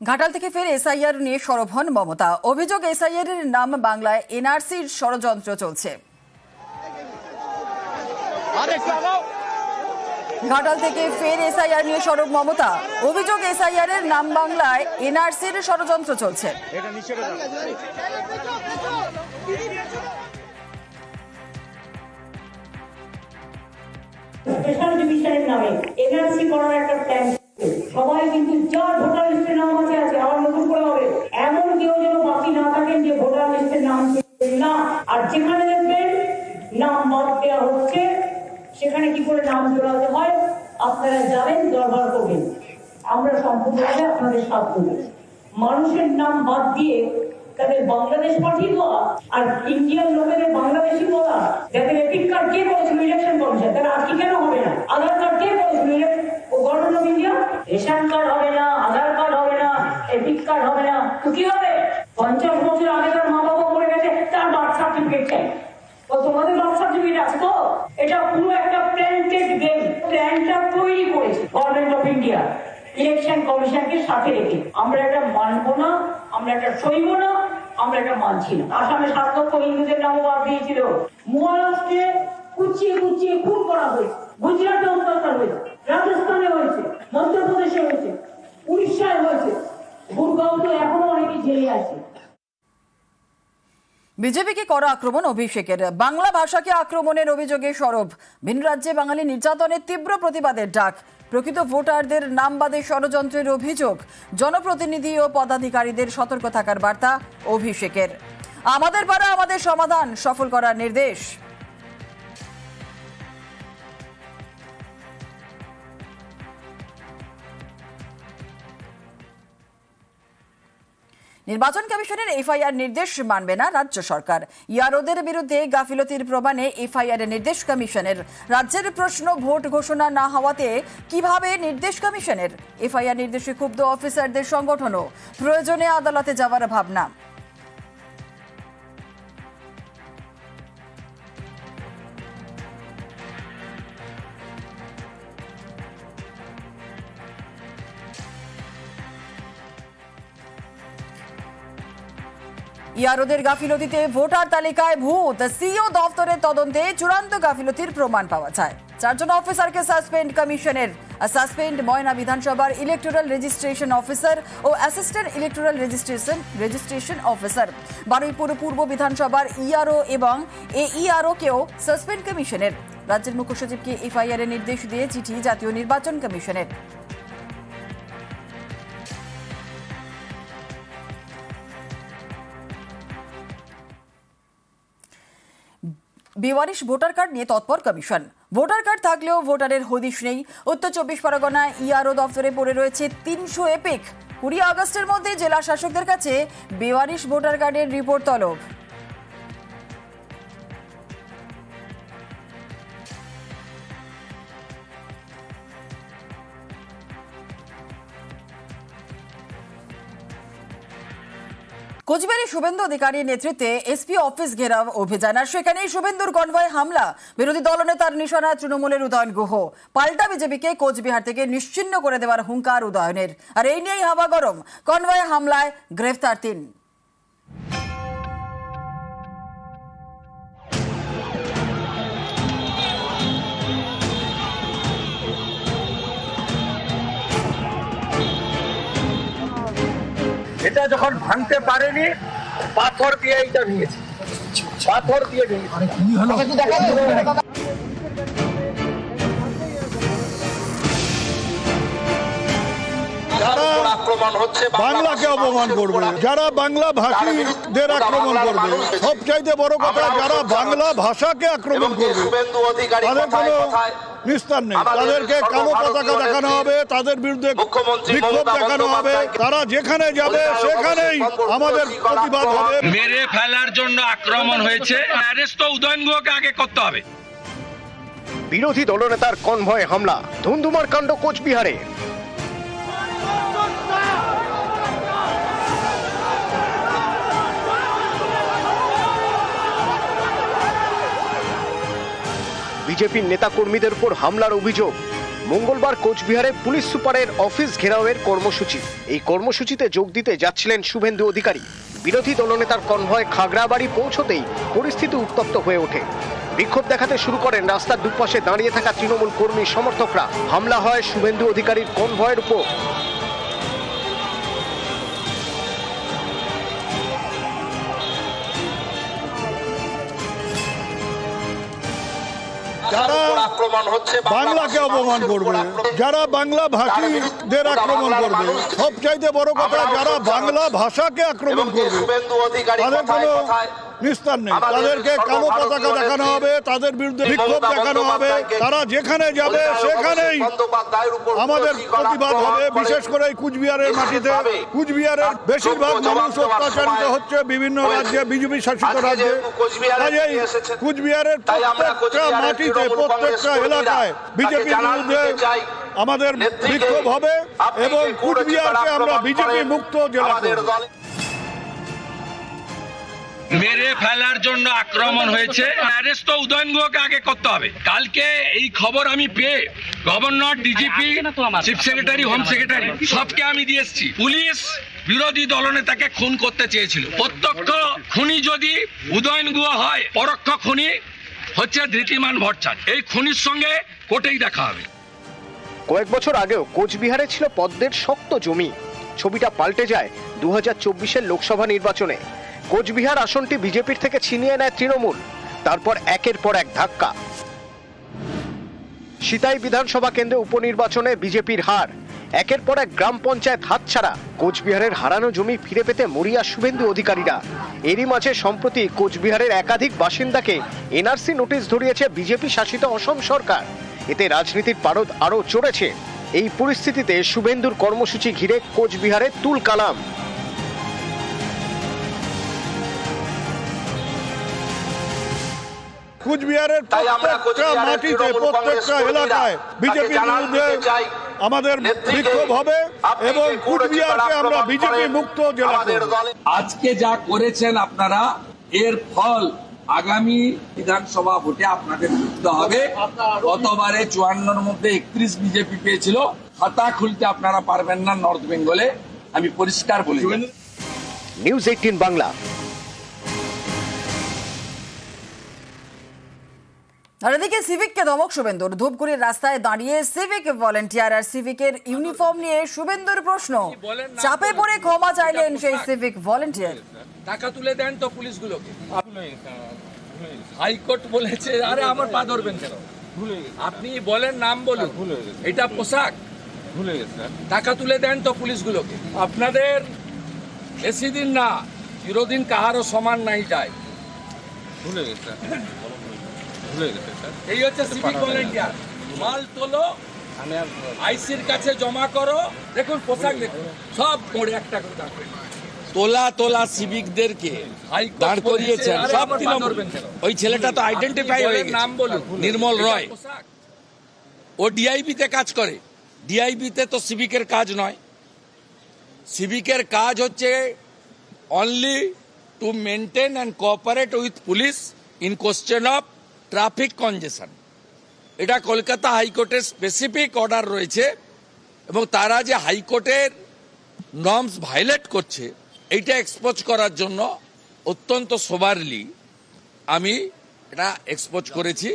ঘাটাল থেকে ফের এসআইআর নিয়ে সরব হন মমতা। অভিযোগ এসআইআর এর নাম বাংলায় এনআরসির ষড়যন্ত্র চলছে। ঘাটাল থেকে ফের এসআইআর নিয়ে সরব মমতা। অভিযোগ এসআইআর এর নাম বাংলায় এনআরসির ষড়যন্ত্র চলছে। স্পেশাল ডিভিশনের নামে এনআরসি করার একটা প্ল্যান সবাই কিন্তু যার ভোটার লিস্টে নাম আছে আছে, আবার নতুন করে হবে। এমন কেউ যেন বাকি না থাকেন যে ভোটার লিস্টের নাম না। আর যেখানে দেখবেন নাম বাদ দেওয়া হচ্ছে, সেখানে কি করে নাম জোড়াতে হয়? আপনারা যাবেন দরবার করবেন। আমরা সম্পূর্ণভাবে আপনাদের সাথ দেবো। মানুষের নাম বাদ দিয়ে তাদের বাংলাদেশ পাঠিয়ে দেওয়া আর ইন্ডিয়ান লোকেদের বাংলাদেশি বলা, যাদের এপিক কার্ড কে করেছিল ইলেকশন কমিশন তারা আজকে কেন হবে না? আধার কার্ড কে করেছিল elec- O government of India ration card হবে না আধার কার্ড হবে না এপিক কার্ড হবে না তো কি হবে পঞ্চাশ বছর আগেকার মা বাবা মরে গেছে তার বার্থ সার্টিফিকেট চাই ও তোমাদের বার্থ সার্টিফিকেট আছে তো এটা পুরো একটা প্ল্যান্টেড গেম প্ল্যানটা তৈরি করেছে গভর্নমেন্ট অফ ইন্ডিয়া ইলেকশন কমিশনকে সাথে রেখে। আমরা এটা মানবো না, আমরা এটা সইব না, আমরা এটা মানছি না। আসামে সাত হিন্দুদের নামও বাদ দিয়েছিল। মহারাষ্ট্রে কুচিয়ে কুচিয়ে খুন করা হয়েছে গুজরাটে অত্যাচার হয়েছে রাজস্থানে হয়েছে মধ্যপ্রদেশে হয়েছে উড়িষ্যায় হয়েছে গুরগাঁও তো এখনও অনেকে জেলে আছে বিজেপিকে করা আক্রমণ অভিষেকের। বাংলা ভাষাকে আক্রমণের অভিযোগে সরব। ভিন রাজ্যে বাঙালি নির্যাতনের তীব্র প্রতিবাদের ডাক। প্রকৃত ভোটারদের নাম বাদে ষড়যন্ত্রের অভিযোগ। জনপ্রতিনিধি ও পদাধিকারীদের সতর্ক থাকার বার্তা অভিষেকের। আমাদের পাড়া, আমাদের সমাধান। সফল করার নির্দেশ। নির্বাচন কমিশনের এফআইআর নির্দেশ মানবে না রাজ্য সরকার। ইয়ারোদের বিরুদ্ধে গাফিলতির প্রমাণে এফআইআর নির্দেশ কমিশনের। রাজ্যের প্রশ্ন ভোট ঘোষণা না হওয়াতে কীভাবে নির্দেশ কমিশনের? এফআইআর নির্দেশে ক্ষুব্ধ অফিসারদের সংগঠনও। প্রয়োজনে আদালতে যাওয়ার ভাবনা। ইয়ারোদের গাফিলতিতে ভোটার তালিকায় ভূত। সিও দফতরের তদন্তে চূড়ান্ত গাফিলতির প্রমাণ পাওয়া যায়। চারজন অফিসারকে সাসপেন্ড কমিশনের। সাসপেন্ড ময়না বিধানসভার ইলেকটোরাল রেজিস্ট্রেশন অফিসার ও assistant electoral registration registration officer. Baruipur পূর্ব বিধানসভার ইআরও এবং এ ইআরও কেও সাসপেন্ড কমিশনের। রাজ্যের মুখ্য সচিবকে এফআইআর এর নির্দেশ দিয়ে চিঠি জাতীয় নির্বাচন কমিশনের। বেওয়ারিশ ভোটার কার্ড নিয়ে তৎপর কমিশন। ভোটার কার্ড থাকলেও ভোটারের হদিশ নেই। উত্তর চব্বিশ পরগনা ইআরও দফতরে পড়ে রয়েছে তিনশো এপিক। কুড়ি আগস্টের মধ্যে জেলা শাসকদের কাছে বেওয়ারিশ ভোটার কার্ডের রিপোর্ট তলব। কোচবিহারে শুভেন্দু অধিকারীর নেতৃত্বে এসপি অফিস ঘেরাও অভিযান। আর সেখানেই শুভেন্দুর কনভয় হামলা। বিরোধী দলনেতার নিশানা তৃণমূলের উদয়ন গুহ। পাল্টা বিজেপিকে কোচবিহার থেকে নিশ্চিন্ন করে দেওয়ার হুঙ্কার উদয়নের। আর এই নিয়েই হাওয়া গরম। কনভয় হামলায় গ্রেফতার তিন। যখন ভাঙতে পারেনি পাথর দিয়ে এইটা ভেঙেছে। পাথর দিয়ে ভেঙেছে। আক্রমণ হচ্ছে বাংলাকে অপমান করবে। যারা বাংলা ভাষীদের আক্রমণ করবে। সবচাইতে বড় কথা যারা বাংলা ভাষাকে আক্রমণ করবে। তাদের কোনো নিস্তার নেই। তাদেরকে কালো পতাকা দেখানো হবে তাদের বিরুদ্ধে বিক্ষোভ দেখানো হবে। তারা যেখানে যাবে সেখানেই আমাদের প্রতিবাদ হবে। মেরে ফেলার জন্য আক্রমণ হয়েছে। অ্যারেস্ট তো উদয়ন গুহকে আগে করতে হবে। বিরোধী দলনেতার কনভয় হামলা। ধুন্ধুমার কাণ্ড কোচবিহারে। বিজেপির নেতাকর্মীদের উপর হামলার অভিযোগ। মঙ্গলবার কোচবিহারে পুলিশ সুপারের অফিস ঘেরাওয়ের কর্মসূচি। এই কর্মসূচিতে যোগ দিতে যাচ্ছিলেন শুভেন্দু অধিকারী। বিরোধী দলনেতার কনভয় খাগড়াবাড়ি পৌঁছতেই পরিস্থিতি উত্তপ্ত হয়ে ওঠে। বিক্ষোভ দেখাতে শুরু করেন রাস্তার দুপাশে দাঁড়িয়ে থাকা তৃণমূল কর্মী সমর্থকরা। হামলা হয় শুভেন্দু অধিকারীর কনভয়ের উপর। যারা বাংলাকে অপমান করবে যারা বাংলা ভাষীদের আক্রমণ করবে সবচাইতে বড় কথা যারা বাংলা ভাষাকে আক্রমণ করবে। তাদের কোনো নিস্তার নেই। তাদেরকে কালো পতাকা দেখানো হবে তাদের বিরুদ্ধে বিক্ষোভ দেখানো হবে। তারা যেখানে যাবে সেখানেই আমাদের প্রতিবাদ হবে। বিশেষ করে কুচবিহারের মাটিতে। কুচবিহারের বেশিরভাগ মানুষ অত্যাচারিত হচ্ছে বিভিন্ন রাজ্যে বিজেপি শাসিত রাজ্যে। কাজেই কুচবিহারের প্রত্যেকটা মাটিতে প্রত্যেকটা এলাকায় বিজেপির বিরুদ্ধে আমাদের বিক্ষোভ হবে এবং কুচবিহারকে আমরা বিজেপি মুক্ত জেলা করব। মেরে ফেলার জন্য আক্রমণ হয়েছে। অ্যারেস্ট তো উদয়ন গুহকে আগে করতে হবে। কালকে এই খবর আমি পেয়ে governor DGP chief secretary home secretary সবকে আমি দিয়ে এসেছি। পুলিশ বিরোধী দলনেতাকে খুন করতে চেয়েছিল। প্রত্যক্ষ খুনি যদি উদয়ন গুহ হয় পরোক্ষ খুনি হচ্ছে ধৃতিমান ভট্টাচার্য। এই খুনির সঙ্গে কোর্টেই দেখা হবে। কয়েক বছর আগেও কোচবিহারে ছিল পদ্মের শক্ত জমি। ছবিটা পাল্টে যায় দু হাজার চব্বিশের লোকসভা নির্বাচনে। কোচবিহার আসনটি বিজেপির থেকে ছিনিয়ে নেয় তৃণমূল। তারপর একের পর এক ধাক্কা। সিতাই বিধানসভা কেন্দ্রে উপনির্বাচনে বিজেপির হার। একের পর এক গ্রাম পঞ্চায়েত হাতছাড়া। কোচবিহারের হারানো জমি ফিরে পেতে মরিয়া শুভেন্দু অধিকারীরা। এরই মাঝে সম্প্রতি কোচবিহারের একাধিক বাসিন্দাকে এনআরসি নোটিশ ধরিয়েছে বিজেপি শাসিত অসম সরকার। এতে রাজনীতির পারদ আরও চড়েছে। এই পরিস্থিতিতে শুভেন্দুর কর্মসূচি ঘিরে কোচবিহারে তুল কালাম কুচবিহারের প্রত্যেকটা মাটিতে প্রত্যেকটা এলাকায় বিজেপির বিরুদ্ধে আমাদের বিক্ষোভ হবে এবং কুচবিহারকে আমরা বিজেপি মুক্ত জেলা আজকে যা করেছেন আপনারা এর ফল আগামী বিধানসভা ভোটে আপনাদের বুঝতে হবে। গতবারে চুয়ান্নর মধ্যে একত্রিশ বিজেপি পেয়েছিল। খাতা খুলতে আপনারা পারবেন না নর্থ বেঙ্গলে। আমি পরিষ্কার বলে। নিউজ এইটিন বাংলা আর এদিকে সিভিককে ধমক শুভেন্দুর। ধূপগুড়ির রাস্তায় দাঁড়িয়ে সিভিক ভলেন্টিয়ার আর সিভিকের ইউনিফর্ম নিয়ে শুভেন্দুর প্রশ্ন। চাপে পড়ে ক্ষমা চাইলেন সেই সিভিক ভলেন্টিয়ার। টাকা তুলে দেন তো পুলিশগুলোকে। হাইকোর্ট বলেছে আরে আমার পা ধরবেন কেন? আপনি বলেন নাম বলুন। এটা পোশাক? টাকা তুলে দেন তো পুলিশগুলোকে। আপনাদের বেশি দিন না চিরদিন কাহারও সমান নাই যায়। এই হচ্ছে সিভিক ভলেন্টিয়ার মাল তোলো আইসির কাছে জমা করো। দেখুন পোশাক দেখুন। সব পড়ে একটা করে দাঁড় তোলা তোলা সিভিকদেরকে দাঁড় করিয়েছেন। সব তৃণমূল ওই ছেলেটা তো আইডেন্টিফাই হয়ে গেছে। নাম বলুন। নির্মল রয়। ও ডিআইবিতে কাজ করে। ডিআইবিতে তো সিভিকের কাজ নয়। সিভিকের কাজ হচ্ছে only to maintain and cooperate with police in question of traffic congestion. এটা কলকাতা হাইকোর্টের স্পেসিফিক অর্ডার রয়েছে এবং তারা যে হাইকোর্টের নর্মস ভায়োলেট করছে, এইটা এক্সপোজ করার জন্য অত্যন্ত সোবারলি আমি এটা এক্সপোজ করেছি।